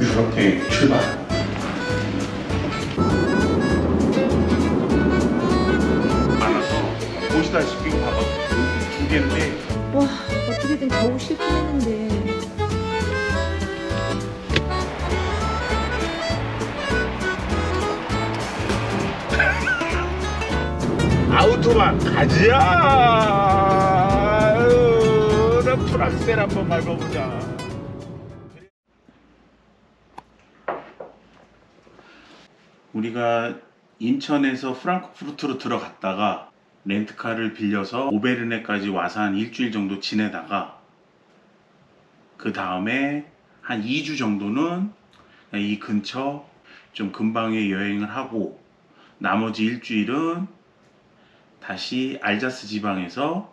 유럽행 출발. 많아서 보시다시피 봐봐 두 개인데 와 어떻게든 겨우 실패했는데 아우토반 가자. 아유, 나 프락셀 한번 밟아보자. 우리가 인천에서 프랑크푸르트로 들어갔다가 렌트카를 빌려서 오베르네까지 와서 한 일주일 정도 지내다가 그 다음에 한 2주 정도는 이 근처 좀 근방에 여행을 하고 나머지 일주일은 다시 알자스 지방에서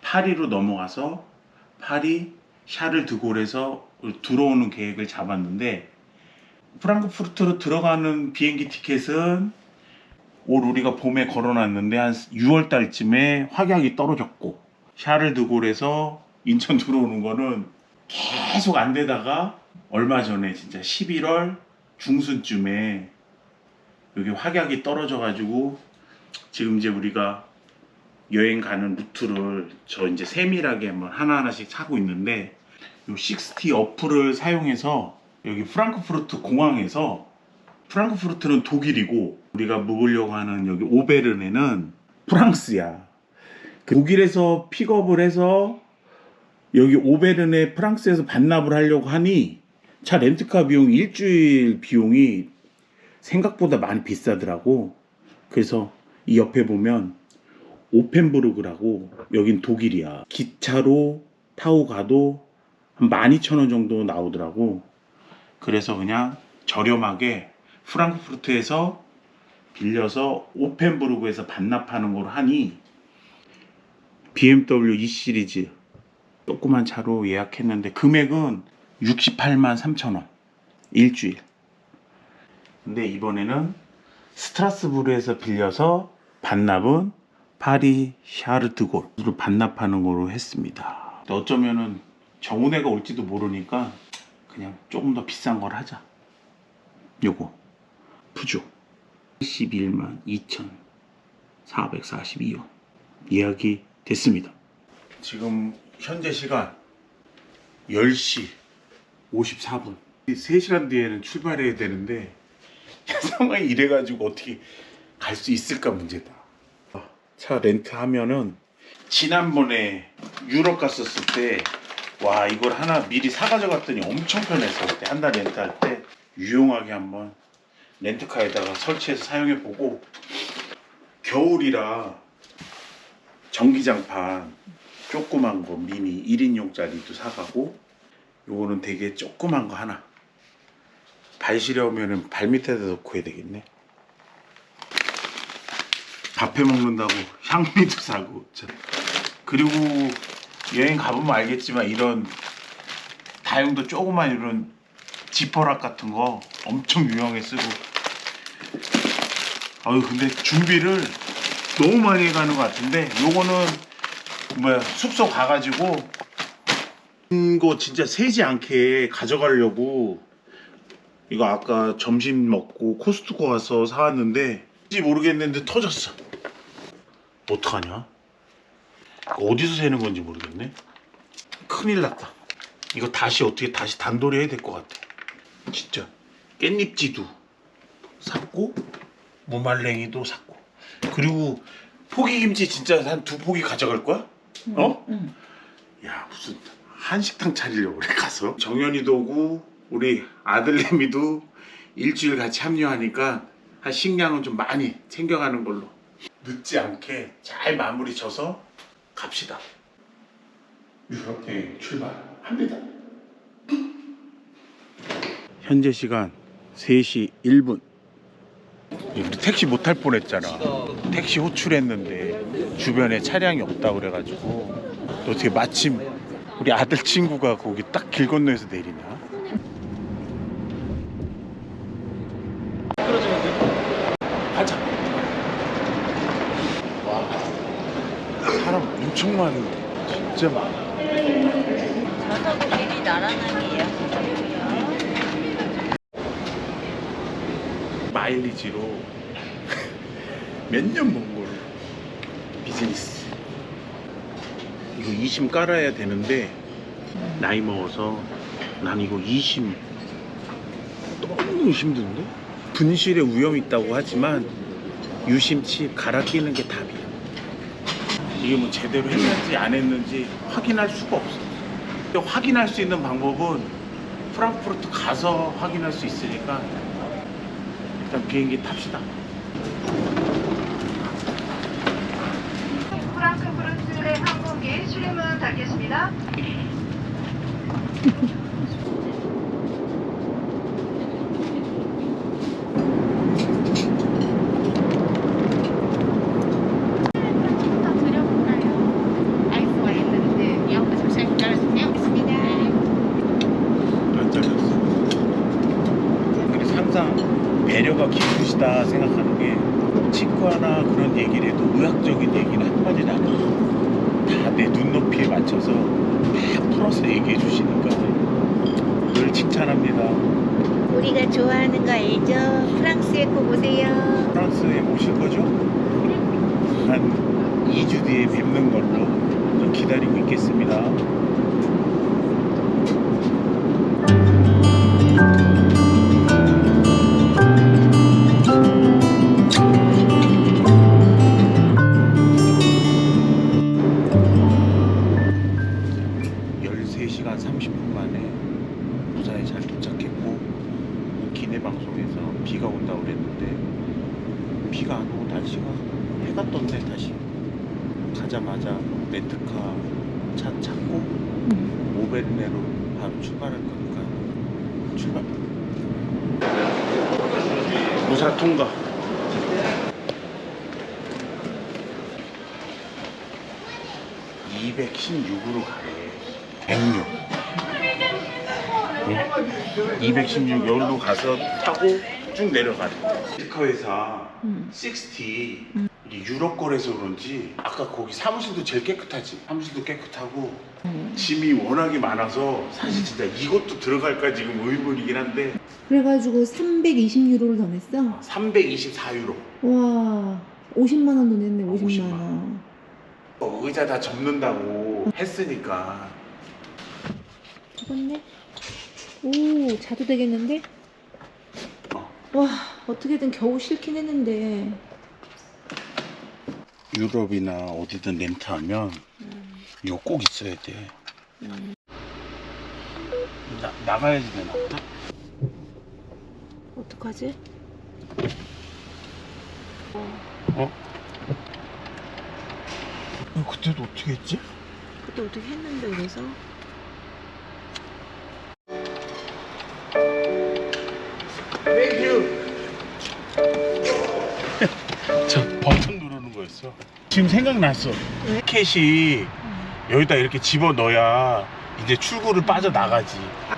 파리로 넘어가서 파리 샤를 드골에서 들어오는 계획을 잡았는데 프랑크푸르트로 들어가는 비행기 티켓은 올 우리가 봄에 걸어놨는데 한 6월 달쯤에 확약이 떨어졌고 샤를 드골에서 인천 들어오는 거는 계속 안 되다가 얼마 전에 진짜 11월 중순쯤에 여기 확약이 떨어져 가지고 지금 이제 우리가 여행 가는 루트를 저 이제 세밀하게 한번 하나하나씩 차고 있는데 요60 어플을 사용해서 여기 프랑크푸르트 공항에서 프랑크푸르트는 독일이고 우리가 묵으려고 하는 여기 오베르네는 프랑스야. 그 독일에서 픽업을 해서 여기 오베르네 프랑스에서 반납을 하려고 하니 차 렌트카 비용 일주일 비용이 생각보다 많이 비싸더라고. 그래서 이 옆에 보면 오펜부르그라고 여긴 독일이야. 기차로 타고 가도 한 12,000원 정도 나오더라고. 그래서 그냥 저렴하게 프랑크푸르트에서 빌려서 오펜부르그에서 반납하는 걸 하니 BMW E 시리즈 조그만 차로 예약했는데 금액은 68만 3천 원 일주일. 근데 이번에는 스트라스부르에서 빌려서 반납은 파리 샤르드골로 반납하는 거로 했습니다. 어쩌면은 정훈애가 올지도 모르니까 그냥 조금 더 비싼 걸 하자. 요거 푸조 81만 2,442원 예약이 됐습니다. 지금 현재 시간 10시 54분 3시간 뒤에는 출발해야 되는데 상황이 이래가지고 어떻게 갈 수 있을까 문제다. 차 렌트하면은 지난번에 유럽 갔었을 때 와 이걸 하나 미리 사가져 갔더니 엄청 편했어. 그때 한 달 렌트할 때 유용하게 한번 렌트카에다가 설치해서 사용해 보고 겨울이라 전기장판 조그만 거 미니 1인용짜리도 사가고 요거는 되게 조그만 거 하나. 발 시려우면은 발 밑에다 놓고 해야 되겠네. 밥해 먹는다고 향미도 사고. 참. 그리고 여행 가보면 알겠지만 이런 다용도 조그만 이런 지퍼락 같은 거 엄청 유용하게 쓰고. 아유 근데 준비를 너무 많이 해가는 것 같은데 요거는 뭐야 숙소 가가지고 이거 진짜 세지 않게 가져가려고 이거 아까 점심 먹고 코스트코 가서 사왔는데 모르겠는데 터졌어. 어떡하냐 어디서 새는 건지 모르겠네. 큰일 났다. 이거 다시 어떻게 다시 단돌이 해야 될 것 같아. 진짜. 깻잎지도 샀고 무말랭이도 샀고. 그리고 포기김치 진짜 한 두 포기 가져갈 거야? 어? 응. 야 무슨 한식당 차리려고 그래 가서. 정연이도 오고 우리 아들내미도 일주일 같이 합류하니까 한 식량은 좀 많이 챙겨가는 걸로. 늦지 않게 잘 마무리 져서 갑시다. 유럽행 출발합니다. 현재 시간 3시 1분. 우리 택시 못 탈 뻔했잖아. 택시 호출했는데 주변에 차량이 없다 그래가지고 또 어떻게 마침 우리 아들 친구가 거기 딱 길 건너에서 내리냐 가자 와 사람 엄청 많은데 진짜 많아. 저서고 미리 나란하게 예약하시고요. 마일리지로 몇년번 거로 비즈니스. 이거 2심 깔아야 되는데 나이 먹어서 난 이거 2심 너무 힘든데? 분실에 위험 있다고 하지만 유심칩 갈아 끼는 게 답이야 이게 뭐 제대로 했는지 안 했는지 확인할 수가 없어 근데 확인할 수 있는 방법은 프랑크푸르트 가서 확인할 수 있으니까 일단 비행기 탑시다 프랑크푸르트의 항공기 출입문 닫겠습니다. 더 드려볼까요? 아이스 와인인데 이하고 잠시만 기다려주세요. 있습니다. 안 잘렸어 그래서 항상 배려가 깊으시다 생각하는 게 치과나 그런 얘기를 해도 의학적인 얘기는 한마디도 안 해요 다내 눈높이에 맞춰서 다 풀어서 얘기해 주시니까 늘 칭찬합니다 우리가 좋아하는 거 알죠? 프랑스에 꼭 오세요. 프랑스에 오실 거죠? 한 2주 뒤에 뵙는 걸로 좀 기다리고 있겠습니다. 통과. (216으로) 가래 (106) 216 여기로 가서 타고 쭉 내려가래. 스티커 회사 음. 60 이게 유럽 거래서 그런지 아까 거기 사무실도 제일 깨끗하지. 사무실도 깨끗하고 음. 짐이 워낙에 많아서 사실 진짜 이것도 들어갈까 지금 의문이긴 한데 그래가지고 320유로를 더 냈어? 324유로. 와 50만 원 더 냈네 50만 50만 원. 어, 의자 다 접는다고 했으니까 죽었네. 오 자도 되겠는데? 어. 와 어떻게든 겨우 싫긴 했는데. 유럽이나 어디든 렌트 하면 음, 이거 꼭 있어야 돼. 음. 나, 나가야지 되나 보다. 어떡하지? 어? 어, 그때도 어떻게 했지? 그때 어떻게 했는데 그래서? 거였어. 지금 생각났어. 왜? 캣이 여기다 이렇게 집어 넣어야 이제 출구를 빠져 나가지.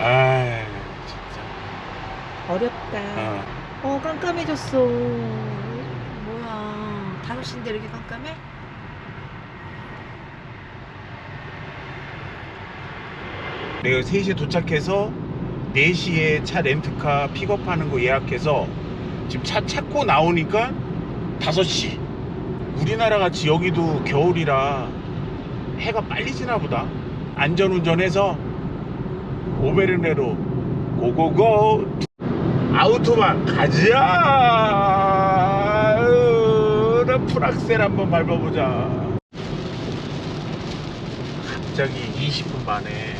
아, 진짜. 어렵다. 어. 어 깜깜해졌어. 뭐야 5시인데 이렇게 깜깜해? 내가 3시에 도착해서 4시에 차 렌트카 픽업하는 거 예약해서 지금 차 찾고 나오니까 5시. 우리나라 같이 여기도 겨울이라 해가 빨리 지나 보다. 안전운전해서 오베르네로 고고고 아우토만 가자. 나 프락셀 한번 밟아보자. 갑자기 20분 만에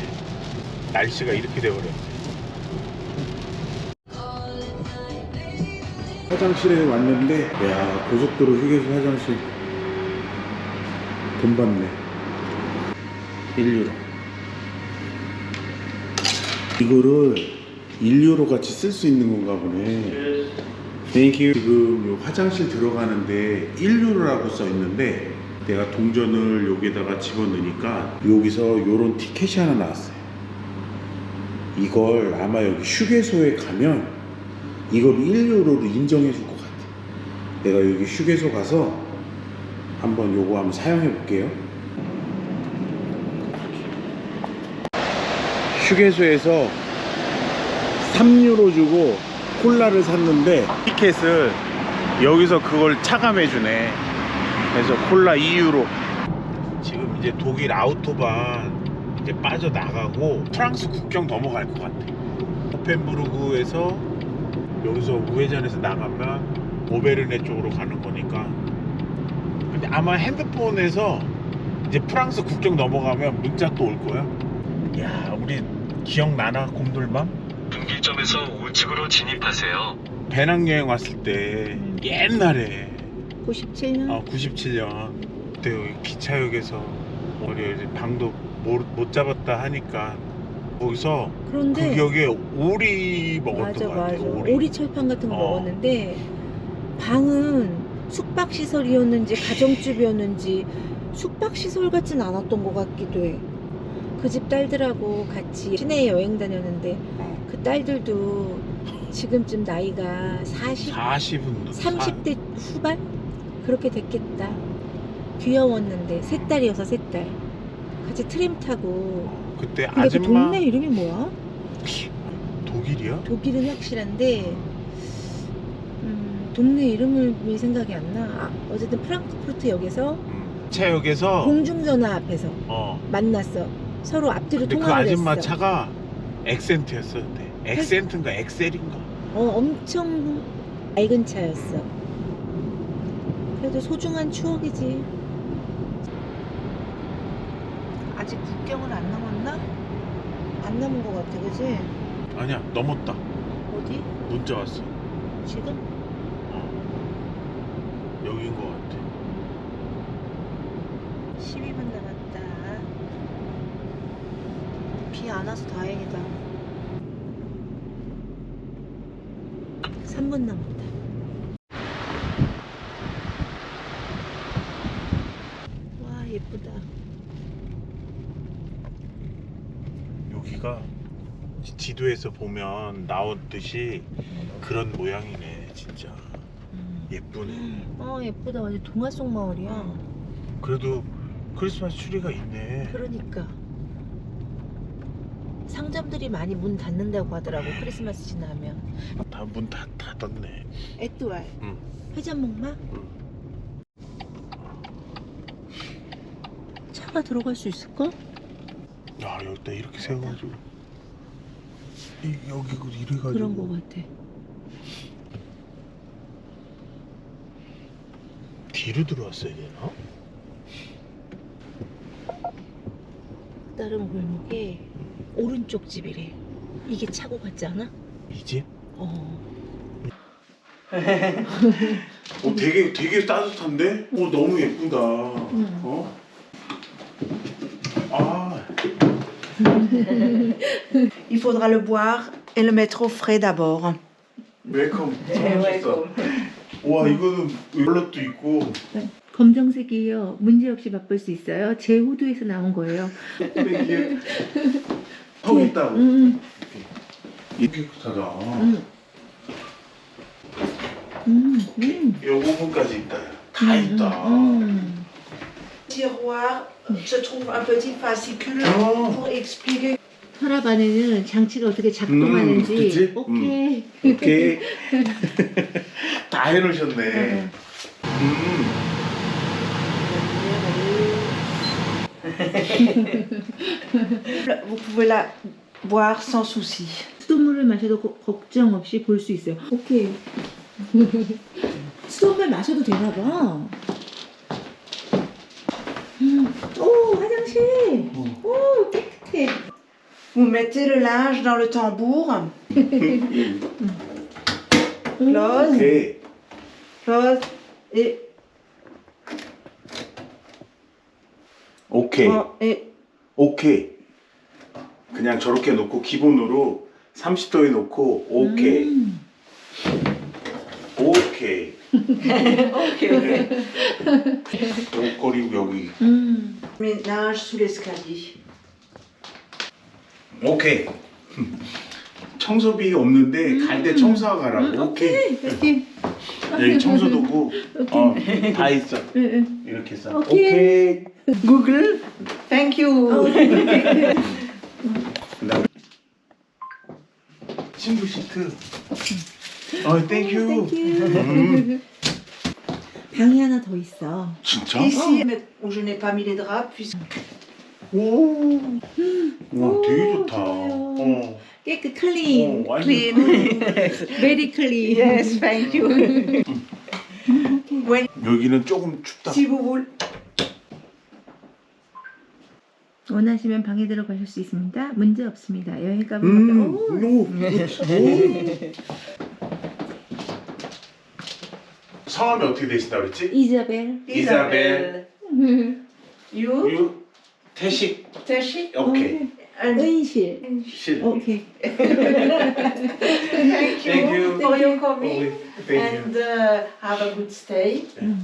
날씨가 이렇게 돼버렸네. 화장실에 왔는데, 야 고속도로 휴게소 화장실 돈 받네. 1유로. 이거를 1유로 같이 쓸 수 있는 건가 보네. 땡큐. 지금 요 화장실 들어가는데 1유로라고 써 있는데 내가 동전을 여기다가 집어넣으니까 여기서 요런 티켓이 하나 나왔어요. 이걸 아마 여기 휴게소에 가면 이걸 1유로로 인정해 줄 것 같아. 내가 여기 휴게소 가서 한번 요거 한번 사용해 볼게요. 휴게소에서 3유로 주고 콜라를 샀는데 티켓을 여기서 그걸 차감해 주네 그래서 콜라 2유로 지금 이제 독일 아우토반 이제 빠져나가고 프랑스 국경 넘어갈 것 같아 오펜부르크에서 여기서 우회전해서 나가면 오베르네 쪽으로 가는 거니까 근데 아마 핸드폰에서 이제 프랑스 국경 넘어가면 문자 또 올 거야 야 우리 기억나나 곰돌밤? 분기점에서 우측으로 진입하세요. 배낭여행 왔을 때 옛날에 97년? 어, 97년 그때 여기 기차역에서 우리 이제 방도 못, 못 잡았다 하니까 거기서 그런데 그 기억에 오리 먹었던 맞아 것 같아 맞아 오리, 오리 철판 같은 거 어. 먹었는데 방은 숙박 시설이었는지 가정집이었는지 숙박 시설 같진 않았던 것 같기도 해. 그 집 딸들하고 같이 시내에 여행 다녔는데 어, 그 딸들도 지금쯤 나이가 40, 40은 30대 후반 그렇게 됐겠다. 귀여웠는데 세 딸이어서 세 딸. 같이 트램 타고. 그때 근데 그 아줌마 동네 이름이 뭐야? 독일이야? 독일은 확실한데 음, 동네 이름이 생각이 안 나. 아, 어쨌든 프랑크푸르트 역에서 음. 차역에서 공중전화 앞에서 어 만났어. 서로 앞뒤로 근데 그 통화를 아줌마 했어. 차가 엑센트였어 그때 엑센트인가 엑셀인가 어, 엄청 낡은 차였어. 그래도 소중한 추억이지. 아직 국경을 안 넘었나? 안 넘은 것 같아, 그지? 아니야 넘었다 어디? 문자 왔어 지금? 어. 여기인 것 같아 12분 남았다. 비 안 와서 다행이다. 3분 남았다. 와, 예쁘다. 여기가 지- 지도에서 보면 나오듯이 그런 모양이네 진짜 음. 예쁘네 어, 예쁘다. 완전 동화 속 마을이야. 그래도 크리스마스 추리가 있네 그러니까. 상점들이 많이 문 닫는다고 하더라고, 크리스마스 지나면. 다 문 다 닫았네 에뚜알. 응. 회전 목마? 응. 차가 들어갈 수 있을까? 야 여기다 이렇게 세워가지고 이, 여기 그 이래가지고 그런 거 같아. 뒤로 들어왔어야 되나? 다른 골목에 오른쪽 집이래. 이게 차고 같지 않아? 이 집? 어. 어 되게 되게 따뜻한데? 어 너무 예쁘다 응. 어? 아 Il faudra le boire et le mettre au frais d'abord. 웰컴 잘하셨어 와 이거는 롤럿도 있고 검정색이에요. 문제 없이 맛볼 수 있어요. 제 호두에서 나온 거예요. 근데 이게 턱 있다고 음, 이렇게 깨끗하다 음. 음, 음. 요 부분까지 있다 다 음, 있다 음. Tiroir, je trouve un petit fascicule 어. pour expliquer. 혈압 안에는 장치가 어떻게 작동하는지. 음, 그치? 오케이. 오케이 다 해놓으셨네 응. 음. Vous pouvez la boire sans souci. 수돗물을 마셔도 고- 걱정 없이 볼 수 있어요. 오케이. 수돗물 마셔도 되나 봐. 음. 오, 화장실. 어. 오, 깨끗해. Vous mettez le linge dans le tambour. Close, 오케이 close et, 오케이 oh, et 오케이 그냥 저렇게 놓고 기본으로 30도에 놓고 오케이 음. 오케이 ok. 옷걸이 여기 음. ménage sous l'escalier. 오케이 청소비 없는데 갈 때 청소하고 가라고 음, 오케이 오케이. 여기 청소도구 어, 다 있어 응, 응. 이렇게 써 오케이. 오케이 Google, thank you. 어, 그다음 친구 시트. 어, 땡큐. 땡큐. 음, 방이 하나 더 있어. 진짜? Ici, mais où je n'ai pas mis les draps, puisque 오. 와, 되게 좋다. 좋아요. 어. 깨끗 클린. 어, 완전 클린. 베리 클린. yes, thank you. when, 여기는 조금 춥다. si vous voulez, 원하시면 방에 들어가실 수 있습니다. 문제 없습니다. 여행 가면 음, 오, 오, 오. 성함이 어떻게 되신다 그랬지? 이자벨. 이사벨. you, 유 태식. Tashi, 오케이. and 은실. 실. 오케이. thank you, Thank you. for your 오, coming. 땡큐. and uh, have a good stay. Mm.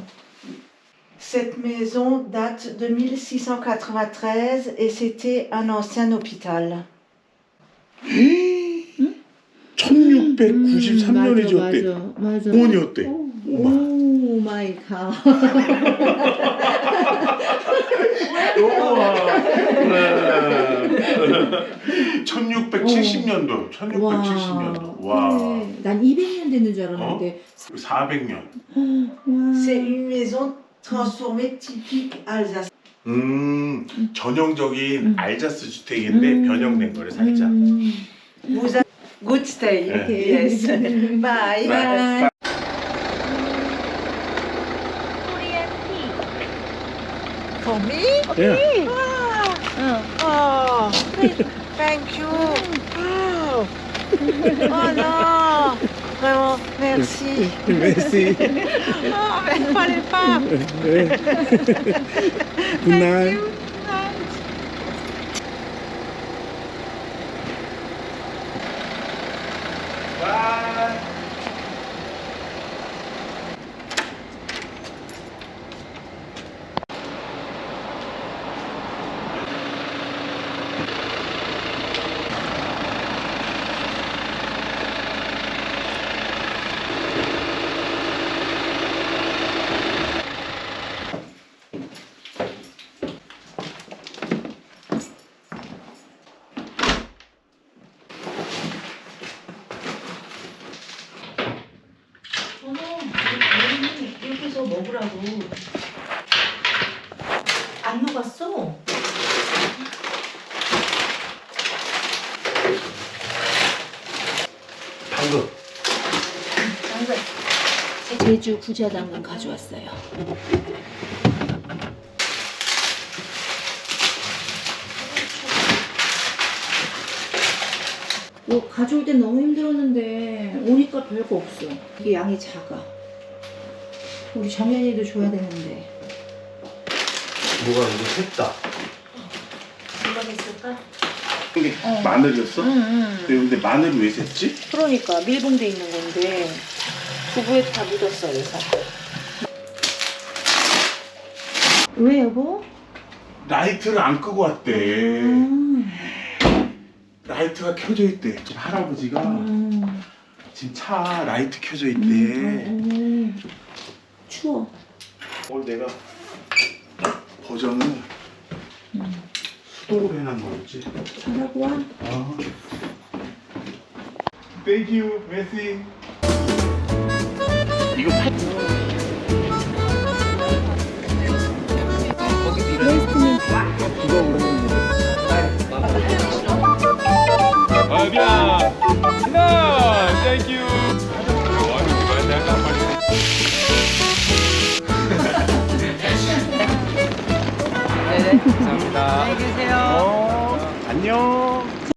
Cette maison date de 1693 et c'était un ancien hôpital. 1693년에 음, 지었대. 맞아, 맞아. 어머니였대. 오, 오마. 오 마이 갓. 우와. 1670년도. 1670년도. 와. 그래. 난 200년 되는 줄 알았는데. 400년. 와. C'est une maison transformée typique alsacienne. 음, 전형적인 음. 알자스 주택인데 음. 변형된 거를 살짝. 음. Vous avez good stay. 오케이. Yes. Bye. 바이. 코리안 티. For me? 예. Oh, thank you. Oh, oh non. Vraiment, merci. 메시. Oh, mais il fallait pas. 굿나잇. 바이. 여기서 먹으라고. 안 녹았어. 방금. 제주 부자 당근 가져왔어요. 뭐 가져올 땐 너무 힘들었는데 오니까 별거 없어. 이게 양이 작아. 우리 정연이도 줘야 되는데. 뭐가 이거 샜다. 뭐가 됐을까? 이게 마늘이었어? 응, 근데, 근데 마늘을 왜 샜지? 그러니까 밀봉돼 있는 건데 두부에 다 묻었어 그래서. 왜 여보? 라이트를 안 끄고 왔대. 음. 라이트가 켜져 있대. 지금 할아버지가 음. 지금 차 라이트 켜져 있대. 음, 음. 추워. 오늘 내가 버전을 수동으로 해놓은 거였지. 잘하고 와. 아. Thank you, 메시. 이거 팔. 웨스트민 아, 미안. 나, 땡큐. 감사합니다. 어, 안녕.